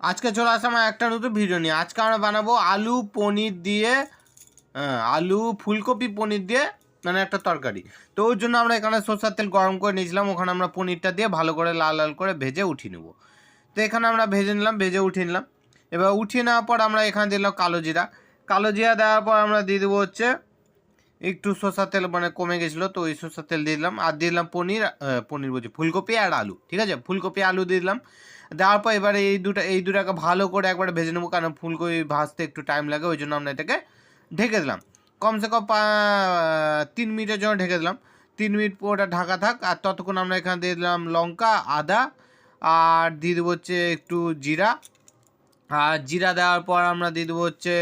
আজকে চলে আসলাম আমার একটা নতুন ভিডিও নিয়ে। আজকে আমরা বানাবো আলু পনির দিয়ে হ্যাঁ, আলু ফুলকপি পনির দিয়ে মানে একটা তরকারি। তো ওর জন্য আমরা এখানে সরষের তেল গরম করে নিয়েছিলাম। ওখানে আমরা পনিরটা দিয়ে ভালো করে লাল লাল করে ভেজে উঠিয়ে নেব। তো এখানে আমরা ভেজে নিলাম ভেজে উঠিয়ে নিলাম। এবার উঠিয়ে নেওয়ার পর আমরা এখানে দিলাম কালো জিরা। কালো জিরা দেওয়ার পর আমরা দিয়ে দেবো হচ্ছে একটু সরষের তেল মানে কমে গেছিল, তো ওই সরষের তেল দিয়ে দিলাম। আর দিয়ে দিলাম পনির পনির বলছি, ফুলকপি আর আলু, ঠিক আছে? ফুলকপি, আলু দিয়ে দিলাম। দেওয়ার পর এবারে এই দুটো, এই দুটাকে ভালো করে একবারে ভেজে নেব, কারণ ফুলকপি ভাজতে একটু টাইম লাগে, ওই জন্য আমরা এটাকে ঢেকে দিলাম। কমসে কম তিন মিনিটের জন্য ঢেকে দিলাম। তিন মিনিট ওটা ঢাকা থাক, আর ততক্ষণ আমরা এখানে দিয়ে দিলাম লঙ্কা, আদা, আর দিয়ে দেবো হচ্ছে একটু জিরা। আর জিরা দেওয়ার পর আমরা দিয়ে দেবো হচ্ছে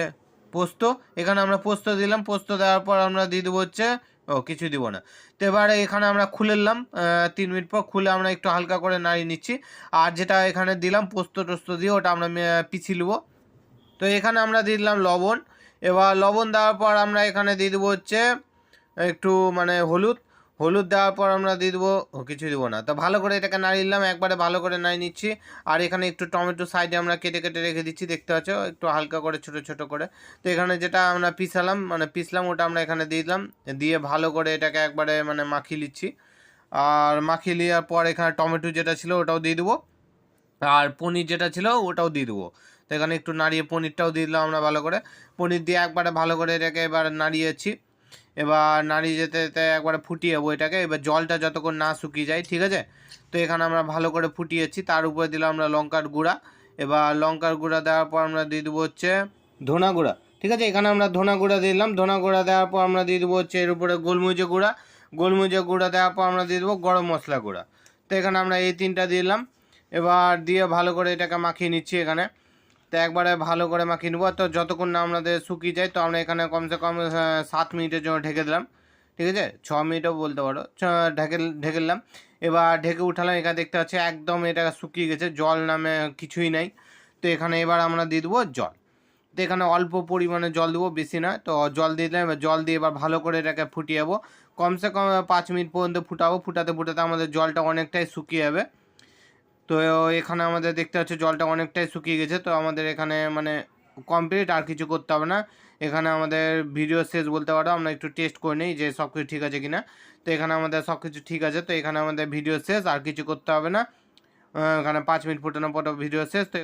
পোস্ত। এখানে আমরা পোস্ত দিলাম। পোস্ত দেওয়ার পর আমরা দিয়ে দেবো হচ্ছে ও কিছু দিব না। তো এবারে এখানে আমরা খুলে নিলাম আহ, তিন মিনিট পর খুলে আমরা একটু হালকা করে নাড়িয়ে নিচ্ছি। আর যেটা এখানে দিলাম পোস্ত টোস্ত দিয়ে ওটা আমরা পিছিয়ে নেব। তো এখানে আমরা দিয়ে দিলাম লবণ। এবার লবণ দেওয়ার পর আমরা এখানে দিয়ে দেবো হচ্ছে একটু মানে হলুদ। হলুদ দেওয়ার পর আমরা দিয়ে দেবো কিছু দেবো না। তো ভালো করে এটাকে নাড়িয়ে নিলাম, একবারে ভালো করে নাড়িয়ে নিচ্ছি। আর এখানে একটু টমেটো সাইডে আমরা কেটে কেটে রেখে দিচ্ছি, দেখতে পাচ্ছ? একটু হালকা করে, ছোট ছোট করে। তো এখানে যেটা আমরা পিসালাম মানে পিসলাম, ওটা আমরা এখানে দিয়ে দিলাম। দিয়ে ভালো করে এটাকে একবারে মানে মাখিয়ে নিচ্ছি। আর মাখিয়ে নেওয়ার পর এখানে টমেটো যেটা ছিল, ওটাও দিয়ে দেবো। আর পনির যেটা ছিল, ওটাও দিয়ে দেবো। তো এখানে একটু নাড়িয়ে পনিরটাও দিয়ে দিলাম আমরা ভালো করে। পনির দিয়ে একবারে ভালো করে এটাকে এবার নাড়িয়েছি। এবার নাড়িয়ে যেতে যেতে একবারে ফুটিয়ে যাব এটাকে। এবার জলটা যতক্ষণ না শুকিয়ে যায়, ঠিক আছে? তো এখানে আমরা ভালো করে ফুটিয়েছি। তার উপরে দিলাম আমরা লঙ্কার গুঁড়া। এবার লঙ্কার গুঁড়া দেওয়ার পর আমরা দিয়ে দেবো হচ্ছে ধনা গুঁড়া, ঠিক আছে? এখানে আমরা ধনা গুঁড়া দিলাম। ধনা গুঁড়া দেওয়ার পর আমরা দিয়ে দেবো হচ্ছে এর উপরে গোলমরিচের গুঁড়া। গোলমরিচের গুঁড়া দেওয়ার পর আমরা দিয়ে দেবো গরম মশলা গুঁড়া। তো এখানে আমরা এই তিনটা দিলাম। এবার দিয়ে ভালো করে এটাকে মাখিয়ে নিচ্ছি এখানে। তো একবারে ভালো করে মাখিয়ে নেব। তো যতক্ষণ না আমাদের শুকিয়ে যায়, তো আমরা এখানে কমসে কম সাত মিনিটের জন্য ঢেকে দিলাম। ঠিক আছে? ছ মিনিটও বলতে পারো। ঢেকে ঢেকে দিলাম। এবার ঢেকে উঠালাম, এখানে দেখতে পাচ্ছি একদম এটা শুকিয়ে গেছে, জল নামে কিছুই নাই। তো এখানে এবার আমরা দিয়ে দেবো জল। তো এখানে অল্প পরিমাণে জল দেবো, বেশি না। তো জল দিয়ে দিলাম, এবার জল দিয়ে এবার ভালো করে এটাকে ফুটিয়ে যাব কমসে কম, পাঁচ মিনিট পর্যন্ত ফুটাবো। ফুটাতে ফুটাতে আমাদের জলটা অনেকটাই শুকিয়ে যাবে। তো এখানে আমাদের দেখতে হচ্ছে জলটা অনেকটাই শুকিয়ে গেছে, তো আমাদের এখানে মানে কমপ্লিট আর কিছু করতে হবে না। এখানে আমাদের ভিডিও শেষ বলতে পারো, আমরা একটু টেস্ট করে নিই যে সব কিছু ঠিক আছে কি না তো এখানে আমাদের সব কিছু ঠিক আছে, তো এখানে আমাদের ভিডিও শেষ, আর কিছু করতে হবে না। এখানে পাঁচ মিনিট ফুটানো পর ভিডিও শেষ, তো